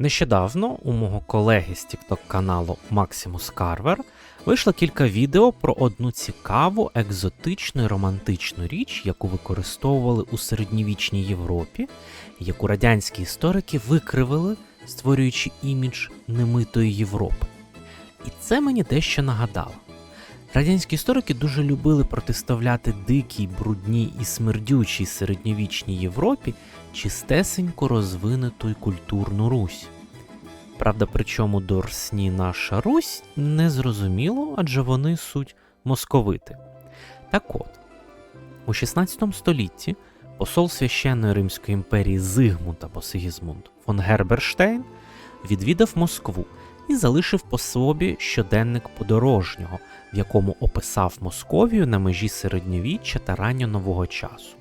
Нещодавно у мого колеги з TikTok каналу Максимус Карвер вийшло кілька відео про одну цікаву, екзотичну і романтичну річ, яку використовували у середньовічній Європі, яку радянські історики викривили, створюючи імідж немитої Європи. І це мені дещо нагадало. Радянські історики дуже любили протиставляти дикій, брудній і смердючій середньовічній Європі чистесенько розвинуту й культурну Русь. Правда, причому до Рсні наша Русь не зрозуміло, адже вони суть московити. Так от, у 16 столітті посол священної Римської імперії Зигмунд або Сигізмунд фон Герберштейн відвідав Москву і залишив по собі щоденник подорожнього, в якому описав Московію на межі середньовіччя та ранньо-нового часу.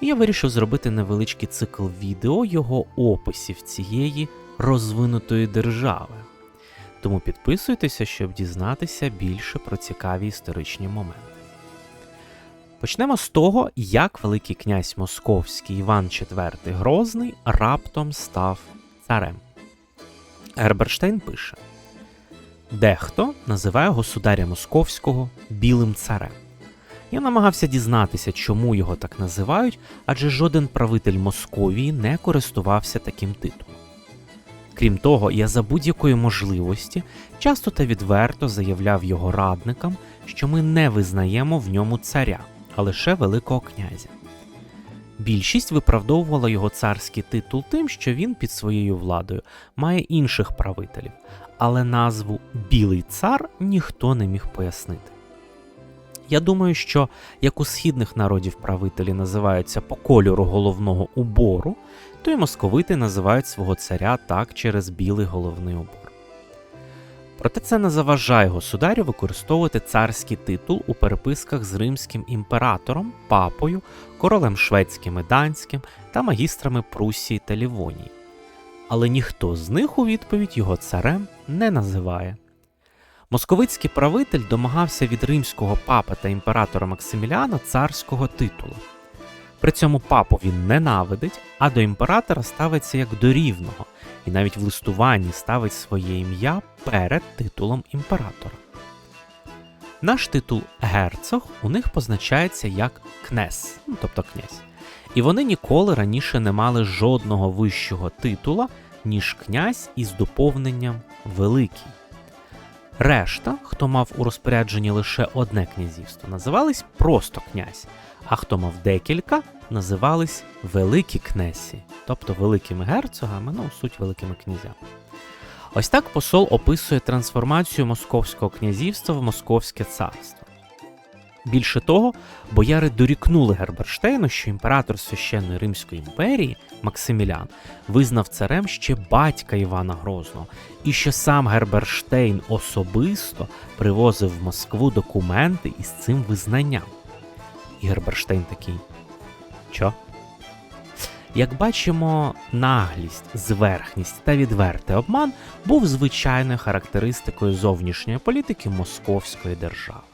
І я вирішив зробити невеличкий цикл відео його описів цієї розвинутої держави. Тому підписуйтеся, щоб дізнатися більше про цікаві історичні моменти. Почнемо з того, як Великий князь Московський Іван IV Грозний раптом став царем. Герберштейн пише: Дехто називає государя Московського білим царем. Я намагався дізнатися, чому його так називають, адже жоден правитель Московії не користувався таким титулом. Крім того, я за будь-якої можливості часто та відверто заявляв його радникам, що ми не визнаємо в ньому царя, а лише Великого князя. Більшість виправдовувала його царський титул тим, що він під своєю владою має інших правителів, але назву Білий цар ніхто не міг пояснити. Я думаю, що як у східних народів правителі називаються по кольору головного убору, то й московити називають свого царя так через білий головний убор. Проте це не заважає государю використовувати царський титул у переписках з римським імператором, папою, королем шведським і данським та магістрами Прусії та Лівонії. Але ніхто з них у відповідь його царем не називає. Московицький правитель домагався від римського папа та імператора Максиміліана царського титулу. При цьому папу він ненавидить, а до імператора ставиться як до рівного, і навіть в листуванні ставить своє ім'я перед титулом імператора. Наш титул герцог у них позначається як кнес, ну, тобто князь. І вони ніколи раніше не мали жодного вищого титула, ніж князь із доповненням великий. Решта, хто мав у розпорядженні лише одне князівство, називались просто князь, а хто мав декілька, називались великі кнесі, тобто великими герцогами, ну, суть великими князями. Ось так посол описує трансформацію Московського князівства в Московське царство. Більше того, бояри дорікнули Герберштейну, що імператор священної Римської імперії Максимілян визнав царем ще батька Івана Грозного, і що сам Герберштейн особисто привозив в Москву документи із цим визнанням. І Герберштейн такий. Чо? Як бачимо, наглість, зверхність та відвертий обман був звичайною характеристикою зовнішньої політики Московської держави.